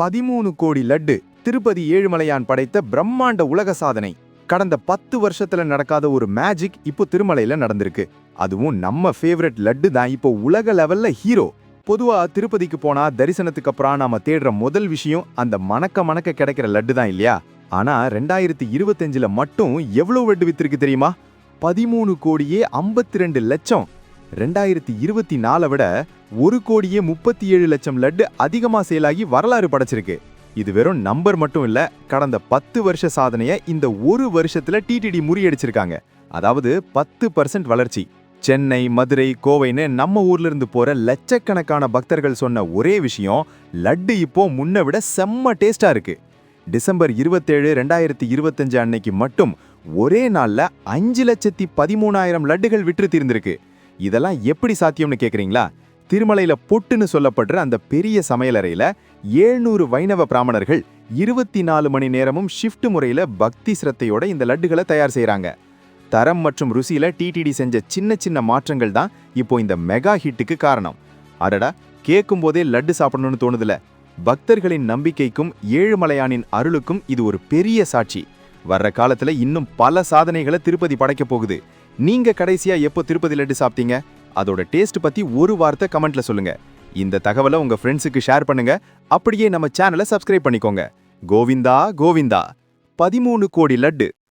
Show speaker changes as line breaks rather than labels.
பதிமூணு கோடி லட்டு திருப்பதி ஏழுமலையான் படைத்த பிரம்மாண்ட உலக சாதனை. கடந்த பத்து வருஷத்துல நடக்காத ஒரு மேஜிக் இப்போ திருமலையில நடந்திருக்கு. அதுவும் நம்ம ஃபேவரட் லட்டு தான் இப்போ உலக லெவல்ல ஹீரோ பொதுவா திருப்பதிக்கு போனா தரிசனத்துக்கு அப்புறம் நாம தேடுற முதல் விஷயம் அந்த மணக்க மணக்க கிடைக்கிற லட்டு தான் இல்லையா? ஆனா ரெண்டாயிரத்தி இருபத்தஞ்சுல மட்டும் எவ்வளவு லட்டு வித்திருக்கு தெரியுமா? பதிமூணு கோடியே ஐம்பத்தி ரெண்டு லட்சம். ரெண்டாயிரத்தி இருபத்தி நாலை விட ஒரு கோடியே முப்பத்தி ஏழு லட்சம் லட்டு அதிகமாக செயலாகி வரலாறு படைச்சிருக்கு. இது வெறும் நம்பர் மட்டும் இல்ல கடந்த பத்து வருஷ சாதனையை இந்த ஒரு வருஷத்துல டிடிடி முறியடிச்சிருக்காங்க. அதாவது பத்து பர்சன்ட் வளர்ச்சி. சென்னை மதுரை கோவைன்னு நம்ம ஊர்ல இருந்து போற லட்சக்கணக்கான பக்தர்கள் சொன்ன ஒரே விஷயம் லட்டு இப்போ முன்ன விட செம்ம டேஸ்டா இருக்கு. டிசம்பர் இருபத்தேழு ரெண்டாயிரத்தி இருபத்தஞ்சு அன்னைக்கு மட்டும் ஒரே நாள்ல அஞ்சு லட்சத்தி பதிமூணாயிரம் லட்டுகள் விற்று தீர்ந்திருக்கு. இதெல்லாம் எப்படி சாத்தியம்னு கேக்குறீங்களா? திருமலையில பொட்டுன்னு சொல்லப்படுற அந்த பெரிய சமையலறையில ஏழ்நூறு வைணவ பிராமணர்கள் இருபத்தி நாலு மணி நேரமும் ஷிஃப்ட் முறையில பக்தி சிரத்தையோட இந்த லட்டுகளை தயார் செய்கிறாங்க தரம் மற்றும் ருசியில டிடிடி செஞ்ச சின்ன சின்ன மாற்றங்கள் தான் இப்போ இந்த மெகா ஹிட்டுக்கு காரணம். அடடா கேட்கும் போதே லட்டு சாப்பிடணும்னு தோணுதுல. பக்தர்களின் நம்பிக்கைக்கும் ஏழுமலையானின் அருளுக்கும் இது ஒரு பெரிய சாட்சி. வர்ற காலத்துல இன்னும் பல சாதனைகளை திருப்பதி படைக்க போகுது. நீங்க கடைசியா எப்போ திருப்பதி லட்டு சாப்பிட்டீங்க? அதோட டேஸ்ட் பத்தி ஒரு வார்த்தை கமெண்ட்ல சொல்லுங்க. இந்த தகவலை உங்க ஃப்ரெண்ட்ஸுக்கு ஷேர் பண்ணுங்க. அப்படியே நம்ம சேனலை சப்ஸ்கிரைப் பண்ணிக்கோங்க. கோவிந்தா கோவிந்தா. பதிமூணு கோடி லட்டு.